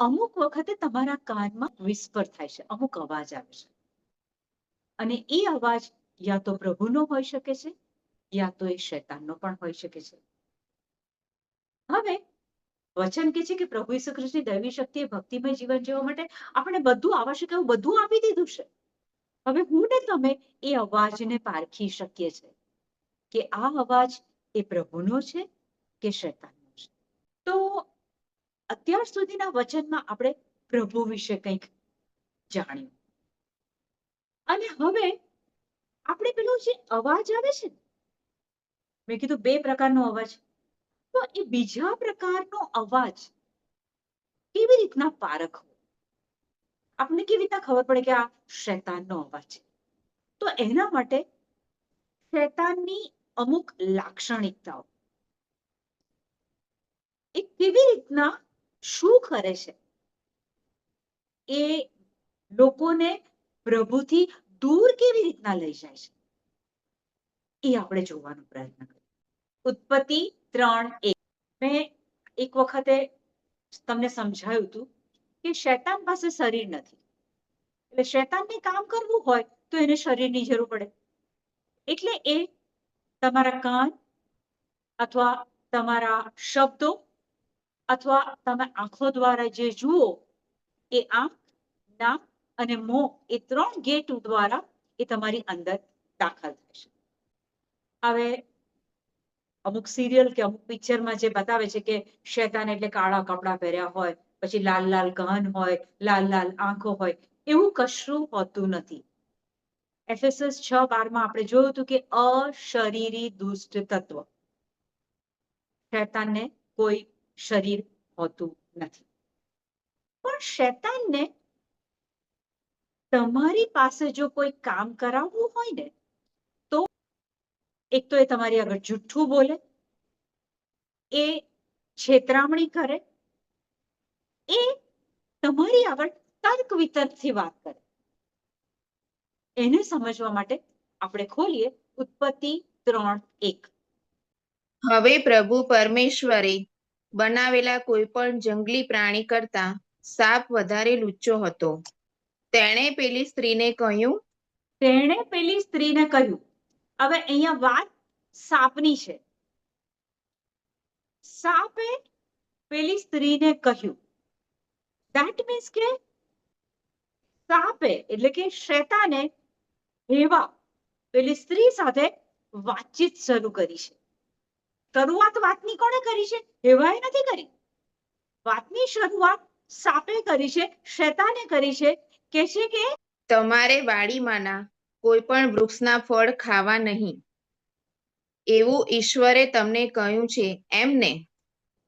અમુક વખતે તમારા કાનમાં વિસ્પર થાય છે, અમુક અવાજ આવે છે. અને એ અવાજ યા તો પ્રભુનો હોઈ શકે છે, યા તો એ શૈતાનનો પણ હોઈ શકે છે. હવે, વચન કે છે કે પ્રભુ ઈસુ ખ્રિસ્તની દૈવી શક્તિએ ભક્તિમય જીવન જીવવા માટે આપણે બધું આવશ્યક એવું બધું આપી દીધું છે. હવે હું ને તમે એ અવાજને પારખી શકીએ છે કે આ અવાજ એ પ્રભુનો છે કે શૈતાનનો છે? તો અત્યાર સુધીના વચનમાં આપણે પ્રભુ વિશે કંઈક જાણ્યું. અને હવે આપણે પેલું જે અવાજ આવે છે મેં કીધું બે પ્રકારનો અવાજ. તો એ બીજા પ્રકારનો અવાજ કેવી રીતના પારખવો આપણને કેવી રીતના ખબર પડે કે આ શૈતાનનો અવાજ છે? તો એના માટે શૈતાનની અમુક લાક્ષણિકતાઓ. એ કેવી રીતના શું કરે છે? એ લોકોને પ્રભુથી દૂર કેવી રીતના લઈ જાય છે? એ આપણે જોવાનો પ્રયત્ન કરીએ. ઉત્પત્તિ ત્રણ એક. મેં એક વખતે તમને સમજાયું હતું કે શૈતાન પાસે શરીર નથી. એટલે શૈતાનને કામ કરવું હોય તો એને શરીરની જરૂર પડે. એટલે એ તમારા કાન અથવા તમારા શબ્દો અથવા તમે આંખો દ્વારા જે જુઓ, એ આંખ, નાક અને મોં એ ત્રણ ગેટ દ્વારા એ તમારી અંદર દાખલ થશે હવે અમુક સિરિયલ કે અમુક પિક્ચરમાં જે બતાવે છે કે શેતાન એટલે કાળા કપડાં પહેર્યા હોય, પછી લાલ લાલ ગહન હોય, લાલ લાલ આંખો હોય, એવું કશું હોતું નથી. એફએસએસ છ બારમાં આપણે જોયું હતું કે અશરીરી દુષ્ટ તત્વ. શેતાનને કોઈ શરીર હોતું નથી. પણ શૈતાનને તમારી પાસે જો કોઈ કામ કરાવવું હોય ને, તો એક તો એ તમારી આગળ જુઠ્ઠું બોલે, એ છેતરામણી કરે, એ તમારી આગળ તર્ક વિતર્કથી વાત કરે. એને સમજવા માટે આપણે ખોલીએ ઉત્પત્તિ ત્રણ એક. હવે પ્રભુ પરમેશ્વરે બનાવેલા કોઈ પણ જંગલી પ્રાણી કરતા સાપ વધારે લુચ્ચો હતો. તેણે પેલી સ્ત્રીને કહ્યું, તેણે પેલી સ્ત્રીને કહ્યું, હવે અહીંયા વાત સાપની છે. સાપે પેલી સ્ત્રીને કહ્યું ધેટ મીન્સ કે સાપે, એટલે કે શેતાને હેવા પેલી સ્ત્રી સાથે વાતચીત શરૂ કરી છે. શરૂઆત વાતની કોણે કરી છે? હેવાએ નથી કરી. વાતની શરૂઆત સાપે કરી છે શેતાને કરી છે. કે છે કે તમારે વાડીમાંના કોઈ પણ વૃક્ષના ફળ ખાવા નહીં. એવું ઈશ્વરે તમને કહ્યું છે એમ ને?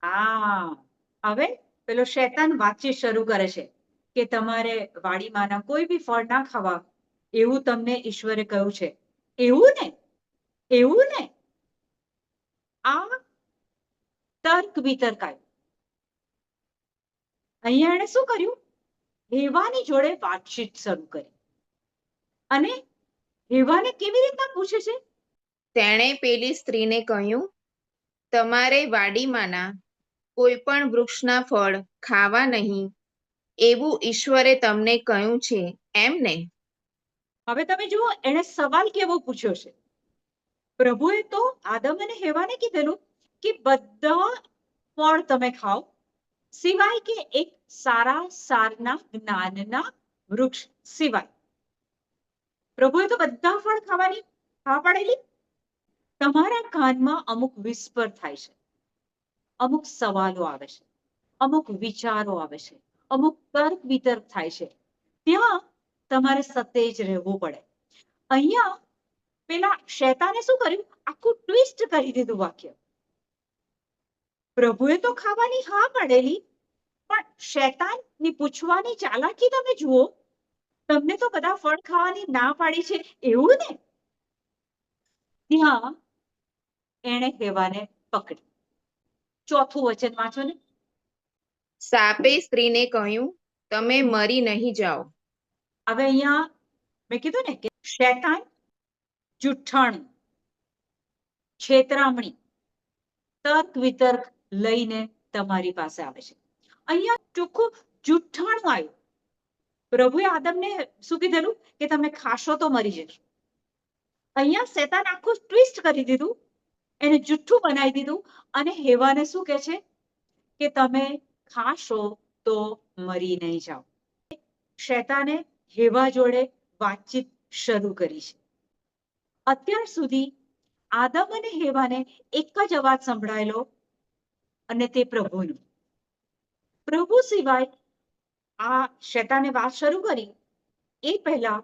હા. હવે પેલો શેતાન વાતચીત શરૂ કરે છે કે તમારે વાડીમાંના કોઈ બી ફળ ના ખાવા. એવું તમને ઈશ્વરે કહ્યું છે. એવું ને? એવું ને આ તર્ક વિતર્ક આવ્યું અહીંયા એણે શું કર્યું? હેવાની જોડે વાતચીત શરૂ કરી. અને હેવાને કેવી રીતના પૂછે છે? તેણે પેલી સ્ત્રીને કહ્યું તમારે વાડીમાંના કોઈ પણ વૃક્ષના ફળ ખાવા નહીં. એવું ઈશ્વરે તમને કહ્યું છે એમ ને? હવે તમે જુઓ એણે સવાલ કેવો પૂછ્યો છે? પ્રભુએ તો આદમ અને હેવાને કીધેલું કે બધા ફળ તમે ખાઓ. સિવાય કે એક સારા સારના જ્ઞાનના વૃક્ષ સિવાય. પ્રભુએ તો બધા ફળ ખાવાની ખાવા પાડેલી? તમારા કાનમાં અમુક વિસ્પર થાય છે. અમુક સવાલો આવે છે. અમુક વિચારો આવે છે. અમુક તર્ક વિતર્ક થાય છે. ત્યાં તમારે સતેજ રહેવું પડે. અહીંયા પેલા શેતાને શું કર્યું? આખું ટ્વિસ્ટ કરી દીધું વાક્ય. પ્રભુએ તો ખાવાની હા પાડેલી પણ શેતાનની પૂછવાની ચાલાકી તમે જુઓ તમને તો બધા ફળ ખાવાની ના પાડી છે એવું ને? ત્યાં એણે હેવાને પકડી. ચોથું વચન વાંચો ને. સાપે સ્ત્રીને કહ્યું તમે મરી નહીં જાઓ. હવે અહીંયા મેં કીધું ને કે શેતાન જુઠ્ઠાણું છેતરામણી તર્ક વિતર્ક લઈને તમારી પાસે આવે છે. અહીંયા ચોખ્ખું જુઠ્ઠાણું આવ્યું. પ્રભુએ આદમને શું કીધેલું? કે તમે ખાશો તો મરી જશો. અહીંયા શેતાન આખું ટ્વિસ્ટ કરી દીધું, એને જુઠ્ઠું બનાવી દીધું અને હેવાને શું કે છે? કે તમે ખાશો તો મરી નહીં જાઓ. શેતાને હેવા જોડે વાતચીત શરૂ કરી છે. અત્યાર સુધી આદમ અને હેવાને એક જ અવાજ સંભળાયેલો અને તે પ્રભુનું. પ્રભુ સિવાય આ શેતાને વાત શરૂ કરી, એ પહેલા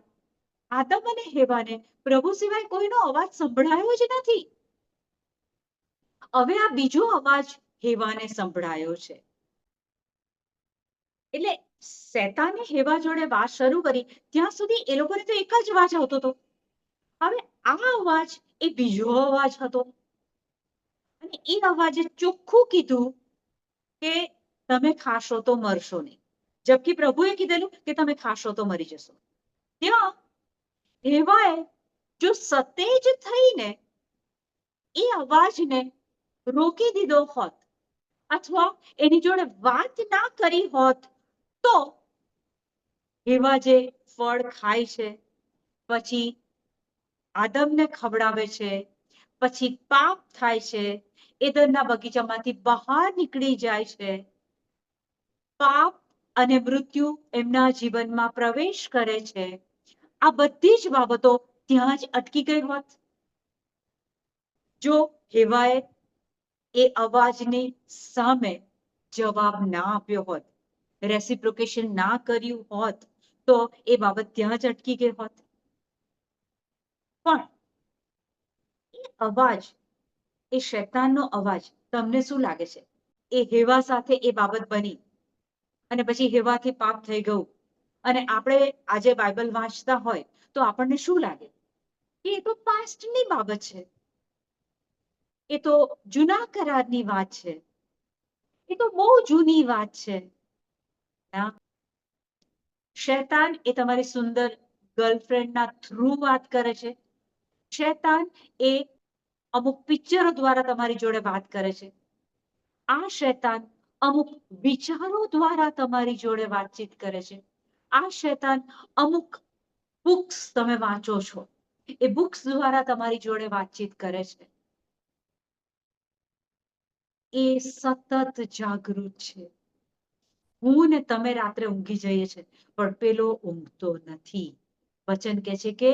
આદમ અને હેવાને પ્રભુ સિવાય કોઈનો અવાજ સંભળાયો જ નથી. હવે આ બીજો અવાજ હેવાને સંભળાયો છે. એટલે શેતાને હેવા જોડે વાત શરૂ કરી, ત્યાં સુધી એ લોકોને તો એક જ અવાજ આવતો હતો. હવે આ અવાજ એ બીજો અવાજ હતો. અને એ અવાજે ચોખ્ખું કીધું કે તમે ખાશો તો મરશો નહીં. જબકિ પ્રભુએ કીધેલું કે તમે ખાશો તો મરી જશો. ત્યાં એવાએ જો સતેજ થઈને એ અવાજને રોકી દીધો હોત અથવા એની જોડે વાત ના કરી હોત તો એવા જે ફળ ખાય છે, પછી આદમને ખવડાવે છે, પછી પાપ થાય છે એદરના બગીચામાંથી બહાર નીકળી જાય છે. પાપ અને મૃત્યુ એમના જીવનમાં પ્રવેશ કરે છે. આ બધી જ બાબતો ત્યાં જ અટકી ગઈ હોત. જો હેવાએ એ અવાજની સામે જવાબ ના આપ્યો હોત, રેસિપ્રોકેશન ના કર્યું હોત, તો એ બાબત ત્યાં જ અટકી ગઈ હોત. પણ એ અવાજ એ શેતાનનો અવાજ તમને શું લાગે છે? એ હેવા સાથે એ બાબત બની અને પછી હેવાથી પાપ થઈ ગયું અને આપણે આજે બાઇબલ વાંચતા હોય તો આપણને શું લાગે? એ તો પાસ્ટની બાબત છે. એ તો જૂના કરારની વાત છે. એ તો બહુ જૂની વાત છે. શૈતાન એ તમારી સુંદર ગર્લફ્રેન્ડના થ્રુ વાત કરે છે. શૈતાન એ અમુક પિક્ચરો દ્વારા તમારી જોડે વાત કરે છે. આ શૈતાન અમુક વિચારો દ્વારા તમારી જોડે વાતચીત કરે છે. આ શૈતાન અમુક બુક્સ તમે વાંચો છો. એ બુક્સ દ્વારા તમારી જોડે વાતચીત કરે છે. એ સતત જાગૃત છે. હું ને તમે રાત્રે ઊંઘી જઈએ છે, પણ પેલો ઊંઘતો નથી. વચન કે છે કે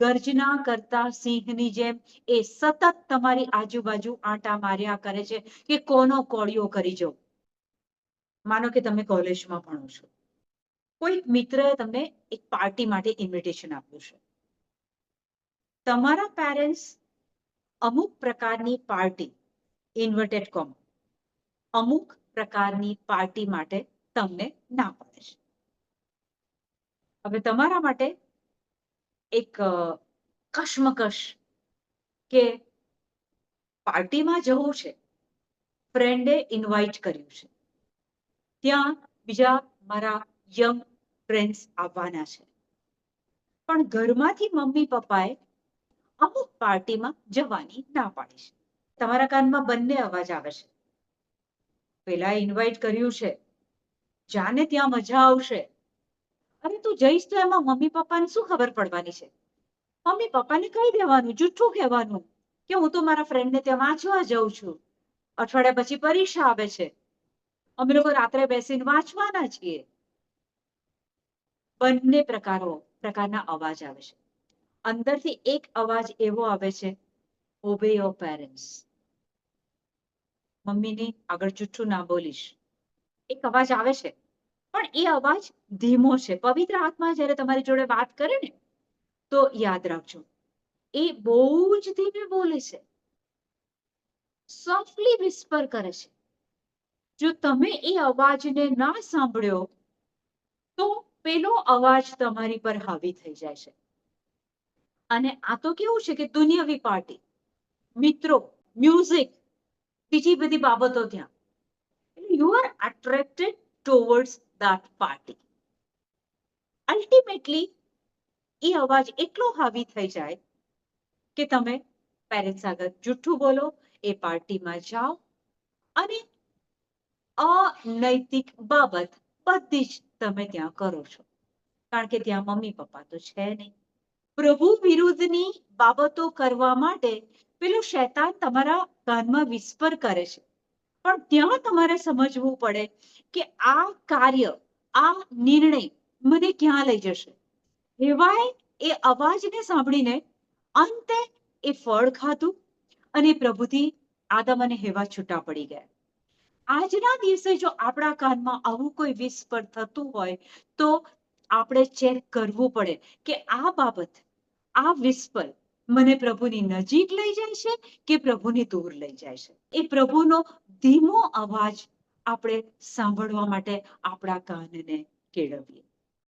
ગર્જના કરતા સિંહની જેમ એ સતત તમારી આજુબાજુ આંટા માર્યા કરે છે કે કોનો કોળિયો કરી જાઉં માનો કે તમે કોલેજમાં ભણો છો. કોઈક મિત્રએ તમને એક પાર્ટી માટે ઇન્વિટેશન આપ્યું છે. તમારા પેરેન્ટ્સ અમુક પ્રકારની પાર્ટી ઇન્વર્ટેડ કોમ અમુક પ્રકારની પાર્ટી માટે તમને ના પડે છે. હવે તમારા માટે એક કશ્મકશ કે પાર્ટીમાં જવું છે ફ્રેન્ડે ઇન્વાઇટ કર્યું છે. ત્યાં બીજા મારા યંગ ફ્રેન્ડ્સ આવવાના છે. પણ ઘરમાંથી મમ્મી પપ્પાએ અમુક પાર્ટીમાં જવાની ના પાડી છે. તમારા કાનમાં બંને અવાજ આવે છે. પેલા ઇન્વાઇટ કર્યું છે. જાને ત્યાં મજા આવશે. અરે તું જઈશ તો એમાં મમ્મી પપ્પાને શું ખબર પડવાની છે? મમ્મી પપ્પાને કહી દેવાનું, જુઠ્ઠું કહેવાનું કે હું તો મારા ફ્રેન્ડને ત્યાં વાંચવા જઉં છું. અઠવાડિયા પછી પરીક્ષા આવે છે. અમે લોકો રાત્રે બેસીને વાંચવાના છીએ. બંને પ્રકારો, પ્રકારના અવાજ આવે છે. અંદરથી એક અવાજ એવો આવે છે ઓબે યોર પેરેન્ટ્સ મમ્મીને આગળ જુઠ્ઠું ના બોલીશ. એક અવાજ આવે છે પણ એ અવાજ ધીમો છે. પવિત્ર આત્મા જ્યારે તમારી જોડે વાત કરે ને, તો યાદ રાખજો. એ બહુ જ ધીમે બોલે છે. સોફ્ટલી વિસ્પર કરે છે. જો તમે એ અવાજને ના સાંભળ્યો, તો પેલો અવાજ તમારી પર હાવી થઈ જાય છે. અને આ તો કેવું છે કે દુનિયાવી પાર્ટી. મિત્રો મ્યુઝિક બીજી બધી બાબતો ત્યાં. You are attracted towards that party. Ultimately, એ અવાજ એટલો હાવી થઈ જાય કે તમે પેરેન્ટ્સ આગળ જુઠ્ઠું બોલો એ પાર્ટીમાં જાઓ અને અનૈતિક બાબત બધી જ તમે ત્યાં કરો છો. કારણ કે ત્યાં મમ્મી પપ્પા તો છે નહીં. પ્રભુ વિરુદ્ધની બાબતો કરવા માટે પેલું શૈતાન તમારા કાનમાં વિસ્પર કરે છે. પણ ત્યાં તમારે સમજવું પડે કે આ કાર્ય, આ નિર્ણય મને ક્યાં લઈ જશે? હેવાય એ અવાજને સાંભળીને અંતે એ ફળ ખાધું અને પ્રભુથી આદમ અને હેવા છૂટા પડી ગયા. આજના દિવસે જો આપણા કાનમાં આવું કોઈ વિસ્પર થતું હોય, તો આપણે ચેક કરવું પડે કે આ બાબત, આ વિસ્પર મને પ્રભુની નજીક લઈ જાય છે કે પ્રભુની દૂર લઈ જાય છે? એ પ્રભુનો ધીમો અવાજ આપણે સાંભળવા માટે આપણા કાનને કેળવીએ.